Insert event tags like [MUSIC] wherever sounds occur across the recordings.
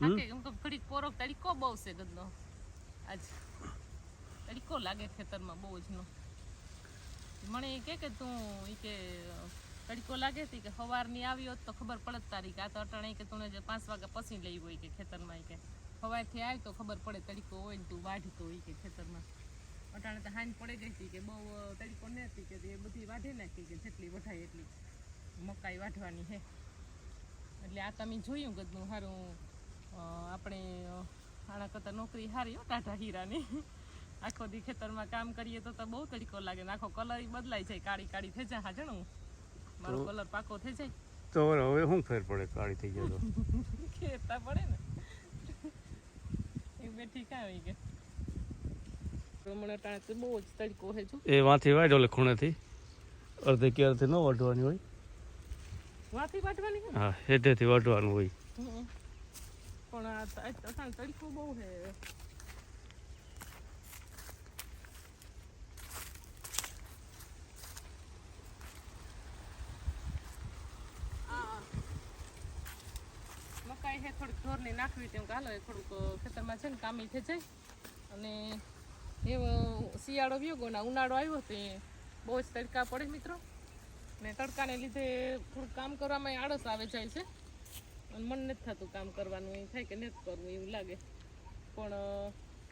થાકે એમ તો ઘડીક પોરો તડીકો બહુ છે ગદનો આજ તડીકો લાગે ખેતરમાં બહુ જ નો. મને એ કે કે તું ઈ કે તડીકો લાગે હતી કે સવારની આવી હોત તો ખબર પડત તારી કે આ તો અટાણે કે તું જે પાંચ વાગ્યા પછી લઈ હોય કે ખેતરમાં કે. સવારથી આવી તો ખબર પડે તડકો હોય ને તું વાઢતો હોય કે ખેતરમાં. અટાણે તો હાન પડી ગઈ હતી કે બહુ તડકો ન હતી કે એ બધી વાઢી નાખી કે જેટલી વઢાય એટલી. મકાઈ વાઢવાની હે. એટલે આ તમે જોયું ગદનું સારું આપણે આના કરતાં નોકરી સારી હો ટાટા હીરાની. આખો દી ખેતરમાં કામ કરીએ તો તો બહુ તરીકો લાગે ને આખો કલર બદલાઈ જાય કાળી કાળી થઈ જાય હા જણું? મારો કલર પાકો થઈ જાય. તો હવે શું ફેર પડે કાળી થઈ જાય તો? [LAUGHS] ખેતા પડે ને. એક બેઠી કાંઈ આવી કે તડકો એ વાંથી વાઢ ખૂણેથી. અડધે ક્યારથી ન વાઢવાની હોય. વાંથી વાટવાની કે હા હેઠેથી વાઢવાનું હોય. પણ આ તડકો બહુ આ મકાઈ હે થોડીક ઢોરની નાખવી તેમ હાલો થોડુંક ખેતરમાં છે ને કામી થઈ જાય. અને એવો શિયાળો ગયો ઉનાળો આવ્યો તે બહુ જ તડકા પડે મિત્રો. ને તડકાને લીધે થોડુંક કામ કરવામાં આળસ આવે જાય છે. અને મન નથી થતું કામ કરવાનું એ થાય કે નથી કરવું એવું લાગે. પણ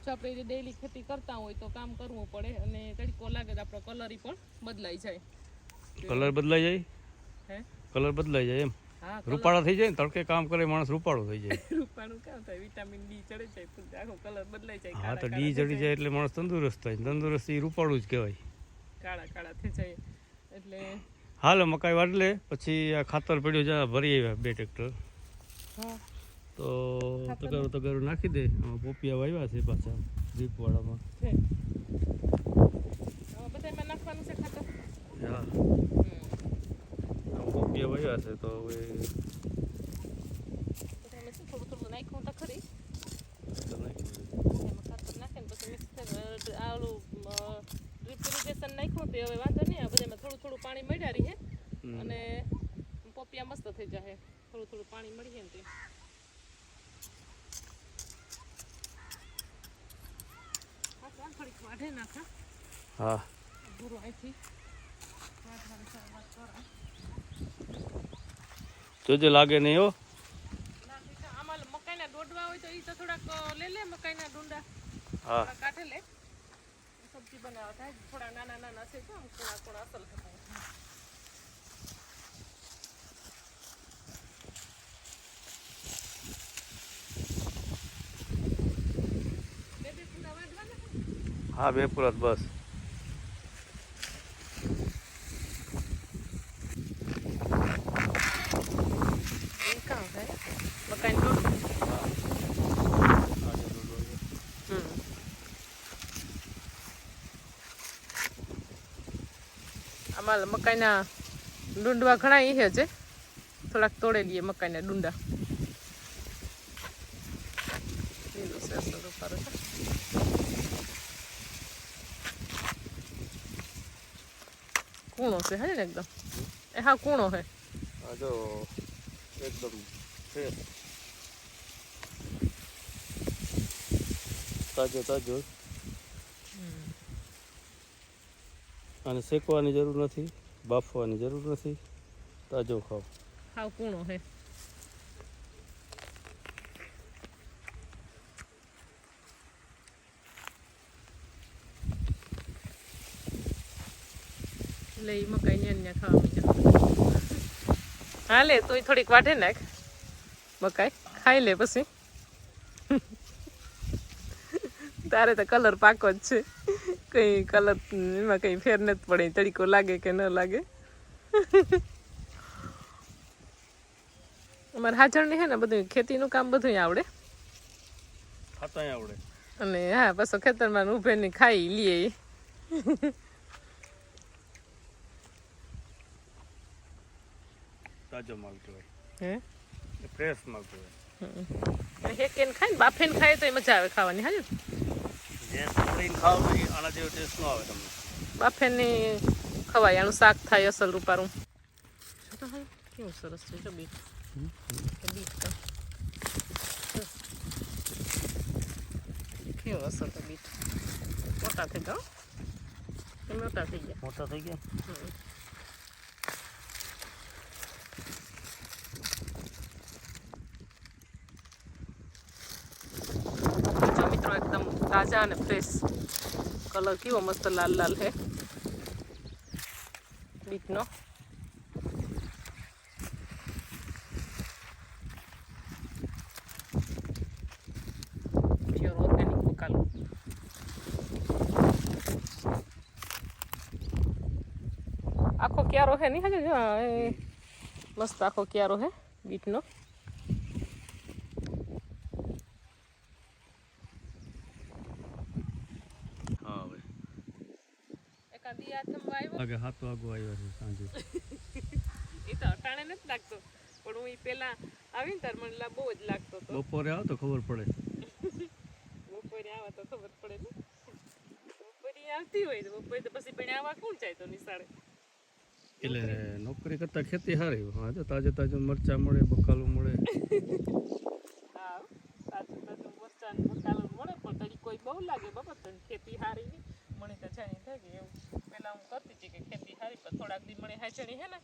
જો આપણે ડેઈલી ખેતી કરતા હોય તો કામ કરવું પડે અને તડકો લાગે તો આપણો કલર પણ બદલાઈ જાય. કલર બદલાઈ જાય? હે? કલર બદલાઈ જાય એમ? હા રૂપાળો થઈ જાય ને? તડકે કામ કરે માણસ રૂપાળો થઈ જાય. [LAUGHS] રૂપાળું કામ થાય? વિટામિન ડી ચડે જાય આખો કલર બદલાઈ જાય હા તો ડી ચડી જાય એટલે માણસ તંદુરસ્ત થાય. તંદુરસ્ત એ રૂપાળું જ કહેવાય. કાળા કાળા થઈ જાય. એટલે હાલો મકાઈ વાટલે પછી આ ખાતર પડ્યું છે ભરી આવ્યા બે ટ્રેક્ટર હા તો તગારું તગારું નાખી દે. આમાં પોપિયા વાવ્યા છે પાછા ખાતર? હા. પોપિયા વાવ્યા છે તો હવે થોડું થોડું નાખ્યું તો ખરી. થઈ ડ્રીપ ઇરિગેશન નાખ્યું તો હવે વાંધો નહીં આ બધામાં થોડું થોડું પાણી મળ્યા રહી. અને પોપિયા મસ્ત થઈ જાય થોડું થોડું પાણી મળી જાય ને તે હા, ચાલ થોડીક વાઢે નાખા હા ભૂરો અહીંથી વાઢવાની શરૂઆત કરા. જોજે લાગે નહીં હો નાખી તો આમાં મકાઈના દોડવા હોય તો એ તો થોડાક અ, લે લે મકાઈના ડુંડા હા થોડા કાઢે લે સબ્જી બનાવવા થાય થોડા નાના નાના છે તો આમ કોણા કોણા અસલ થતા બે બે કુંડા વાઢવાના છે? હા, બે પુરાત, બસ. આમાં મકાઈના ડુંડવા ઘણા એ છે થોડાક તોડે લઈએ મકાઈના ડુંડા લીલું છે અસલ રૂપારું છે કૂણો છે હે ને એકદમ? એ હા કૂણો હે. આ જો એકદમ ફ્રેશ તાજો તાજો. અને શેકવાની જરૂર નથી બાફવાની જરૂર નથી. તાજો ખાવ હા કૂણો હે. લે એ મકાઈ ને ખાવા હા લે તોય થોડીક વાટે નાખ મકાઈ. ખાઈ લે પછી. તારે તો કલર પાકો જ છે. કઈ કલર એમાં કઈ ફેર નથી પડે તડીકો લાગે કે ન લાગે. અમારે હાજરની છે ને બધું ખેતીનું કામ બધું આવડે. આવડે. અને હા પાછો ખેતરમાં ઉભે ને ખાઈ લઈએ તાજો માલ કહેવાય. હે? ફ્રેશ માલ કહેવાય. હે? કેન ને ખાય ને બાફેન ખાય તો મજા આવે ખાવાની હાજર જે તોડીને ખાવ આના જેવો ટેસ્ટ ન આવે તમને. બાફે ને ખવાય આનું શાક થાય અસલ રૂપારું. કેવું સરસ છે જો બીટ. બીટ તો. સરસ. તો બીટ. મોટા થઈ ગયા મોટા થઈ ગયા. મોટા થઈ ગયા હમ. જો મિત્રો એકદમ તાજા અને ફ્રેશ કલર કેવો મસ્ત લાલ લાલ છે બીટનો આખો ક્યારો હે? નહીં હજુ મસ્ત આખો ક્યારો હે બીટનો હા હવે એકાદી હાથમાં આવ્યો વાગો આવ્યો છે સાંજે. [LAUGHS] એ તો અટાણે નથી લાગતો પણ હું એ પેલા આવીને તાર મને બહુ જ લાગતો હતો બપોરે આવો તો ખબર પડે. [LAUGHS] બપોરે આવો તો ખબર પડે ને. બપોરે આવતી હોય તો બપોરે તો પછી પણ આવા કોણ જાય તો નિશાળે? એટલે નોકરી કરતા ખેતી સારી હા તાજે તાજું મરચા મળે બકાલું મળે. [LAUGHS] હા તાજું તાજું મરચાં ને બકાલું મળે પણ તડી કોઈ બહુ લાગે તને ખેતી સારી નહીં. મને તો જાણી થાય કે એવું. પેલા હું સારી પણ થોડાક દી મને હાચણી હે ને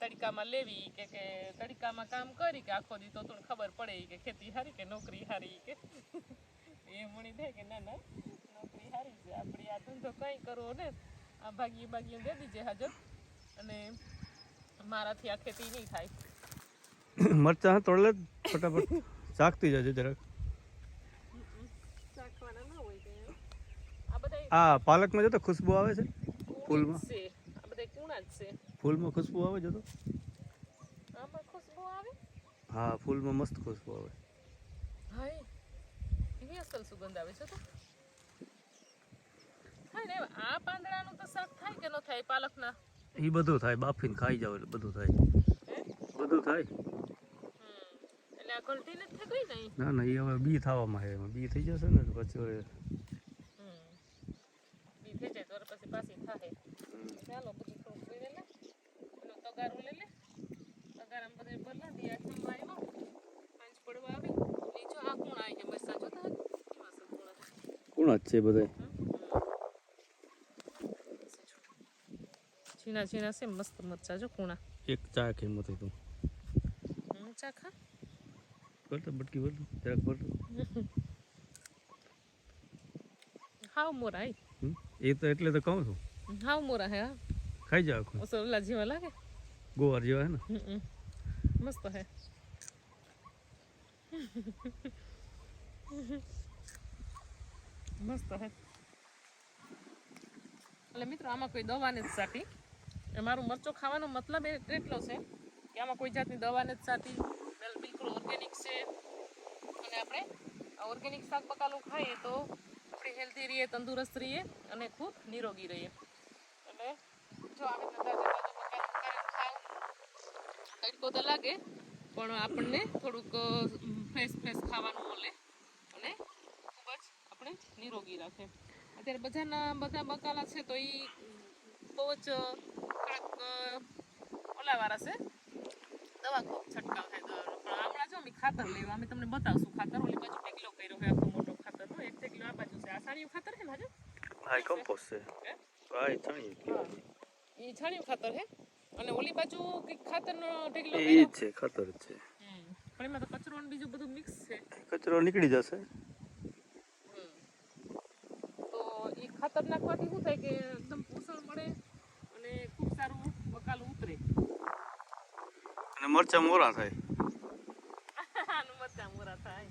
તડકામાં લેવી કે કે તડકામાં કામ કરી કે આખો દી તો તને ખબર પડે કે ખેતી હારી કે નોકરી હારી કે. એ મણી થાય કે ના ના નોકરી હારી છે. આપણે આ ધંધો કંઈ કરવો ને આ ભાગીએ ભાગીએ દે દીજે હાજર. અને મારાથી આ ખેતી નહીં થાય. મરચા તોડલે ફટાફટ. શાકતી જજે જરાક. ચાખવાના ન હોય કે આ બધા આ પાલકમાં જો તો ખુશ્બુ આવે છે ફૂલમાં. છે કુણા જ છે ફૂલમાં ખુશ્બુ આવે જો તો? આમાં ખુશ્બુ આવે? હા ફૂલમાં મસ્ત ખુશ્બુ આવે. હાય. એની અસલ સુગંધ આવે છે તો. થાય ને આ પાંદડાનું તો શાક થાય કે ન થાય પાલકના? એ બધું થાય બાફીને ખાઈ જાવ એટલે બધું થાય. હે? બધું થાય. એટલે આ ગલટી નથી થઈ ગઈ ના ના એ હવે બી થવામાં છે. એમાં બી થઈ જશે ને પછી બી થઈ જાય તો પછી પાછી થાય ચાલો બધું તગારું લઈ લે. તગારામ બધે ભરલા દી આઠમાં આવ્યો પાંચ પડવા આવી. નીચો આ કોણ આવી ગયા? જોતા કેવા છે કોણ જ છે બધા? છીના છીના છે મસ્ત મરચા જો કુણા એક ચા કે મતે તું હું ચા ખા. કરતો બટકી ભરતો જરાક ભરતો હાવ મોરા એ તો એટલે તો કહું છું. હાવ મોરા હે હા. ખાઈ જાવ ઓસો ઓલા જેવા લાગે? ગોવાર જેવા હે ને. મસ્ત હે. મસ્ત હે. એટલે મિત્રો, આમાં કોઈ દવા નથી સાટી. મારું મરચો ખાવાનો મતલબ એટલો છે કે આમાં કોઈ જાતની દવા નથી સાટી. બિલ- બિલકુલ ઓર્ગેનિક છે. અને આપણે ઓર્ગેનિક શાક પકાલું ખાઈએ તો આપણે હેલ્ધી રહીએ, તંદુરસ્ત રહીએ અને ખૂબ નિરોગી રહીએ. એટલે જો આવી રીતે તાજું તાજું બકાલું કરીને ખાવ તડકો તો લાગે પણ આપણને થોડુંક ફ્રેશ ફ્રેશ ખાવાનું મળે અને ખૂબ જ આપણે નિરોગી રાખે. અત્યારે બધાના બધા બકાલા છે તો એ બહુ જ થોડાક ઓલાવાળા છે. દવા ખૂબ છંટકાવ થાય દવાનો. પણ હમણાં જો અમે ખાતર લેવા અમે તમને બતાવશું ખાતર. ઓલી બાજુ ઢેકલો કર્યો હોય આખો મોટો ખાતર. નો એક કિલો આ બાજુ છે. આ સાણિયું ખાતર છે ને હાજર હા કમ્પોસ્ટ છે. હા? એ છાણિયું ખાતર હે? અને ઓલી બાજુ કંઈક ખાતરનો ઢગલો એ જ છે ખાતર જ છે. હમ. પણ એમાં તો કચરો ને બીજું બધું મિક્સ છે. કચરો નીકળી જશે. હમ. તો એ ખાતર નાખવાથી શું થાય કે એકદમ પોષણ મળે અને ખૂબ સારું બકાલું ઉતરે. અને મરચા મોરા થાય. [LAUGHS] મરચાં મોરા થાય.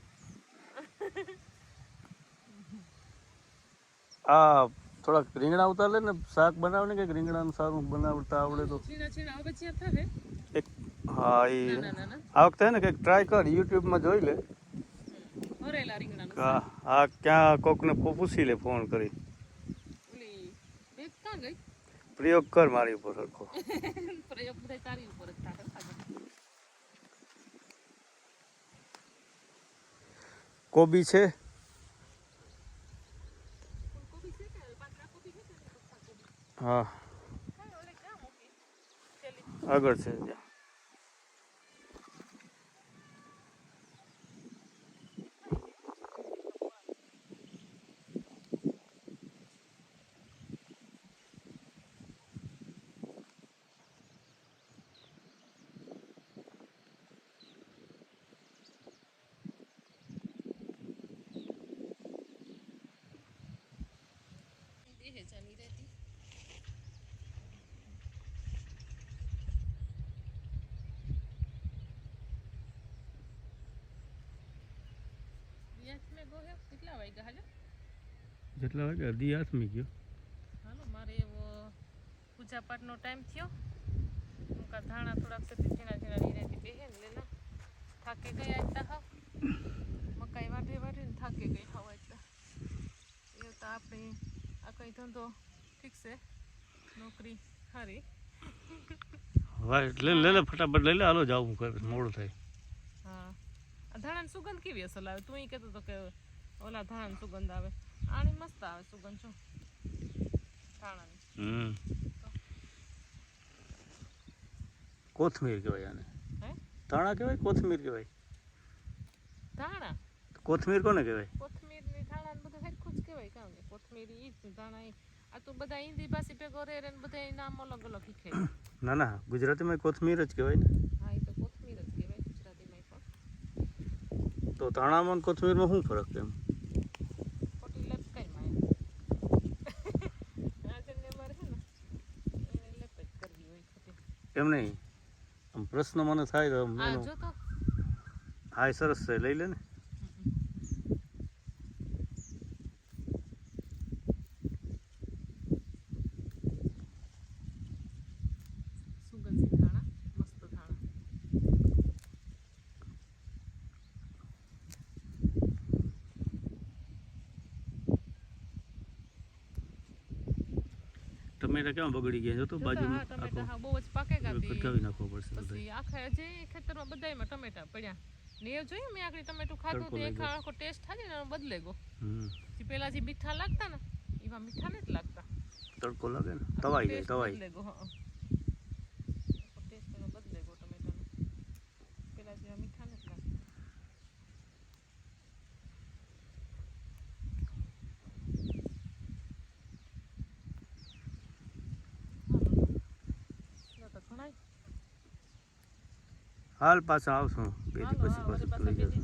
આ થોડાક રીંગણા ઉતાર લે ને શાક બનાવે ને કંઈક રીંગણાનું સારું બનાવતા આવડે તો. એક હા એ આ વખતે ને કંઈક ટ્રાય કર યુટ્યુબમાં જોઈ લે. હા હા ક્યાં કોકને પૂછી લે ફોન કરી. પ્રયોગ કર મારી ઉપર સરખો. [LAUGHS] પ્રયોગ બધા તારી ઉપર જ કોબી છે? હા આગળ છે ત્યાં રહેતી વાગ્યા હાલો. જેટલા વાગે અડધી હાથમી ગયો. હાલો મારે એવો પૂજા પાઠનો ટાઈમ થયો. હું કા ધાણા થોડાક સાથે ઝીણા ઝીણા લીરેથી બેહે ને લેના થાકે ગયા હતા હાવ. મકાઈ વાઢે વાઢે ને થાકે ગઈ હાવ હતા એ તો આપણે આ કઈ ધંધો ઠીક છે? નોકરી સારી હા એટલે લે લે ફટાફટ લઈ લે. હાલો જાવ હું મોડું થાય. હા. આ ધાણાની સુગંધ કેવી અસલ આવે? તું એ કહેતો તો કે ઓલા ધાન સુગંધ આવે. આની મસ્ત આવે સુગંધ છો ધાણાની હમ. કોથમીર કહેવાય આને. હે? ધાણા કહેવાય કોથમીર કહેવાય? ધાણા? કોથમીર કોને કહેવાય? કોથમીરની ધાણા બધું હરખું જ કહેવાય કામ કે? કોથમીર ઈ જ ધાણા આ તો બધા હિન્દી ભાષી ભેગો રે રે ને બધા નામ અલગ અલગ શીખે ના ના ગુજરાતીમાં કોથમીર જ કહેવાય ને. તો કોથમીર જ કહેવાય ગુજરાતીમાં તો ધાણામાં કોથમીરમાં શું ફરક એમ ખોટી લપકાઈ માં રાજનને મારે છે ને એને લપ જ કરવી હોય ખોટી એમ નહીં. આમ પ્રશ્ન મને થાય તો હા સરસ છે. લઈ લે ને સુગંધિત ધાણા મસ્ત ધાણા ટમેટા કેમ બગડી ગયા જો તો બાજુમાં આખો બહુ જ પાકે કટકાવી નાખવો પડશે બધા પછી આખા જે ખેતરમાં બધાયમાં ટમેટા પડ્યા. ને એ જોયું મેં આખરી ટમેટું ખાધું તો લાગ્યો. આખો ટેસ્ટ થાય ને બદલે ગયો. જે પેલા જે મીઠા લાગતા ને એવા મીઠા નથી લાગતા. તડકો લાગે ને? તવાઈ જાય તવાઈ બદલે ગયો, હં. આખો taste એનો બદલે ગયો ટમેટાનો પેલા જેવા મીઠા નથી લાગતા હાલો. તો ઘણાય હાલ પાછા આવશું. બેથી પછી પાછું લઈ જશું. દી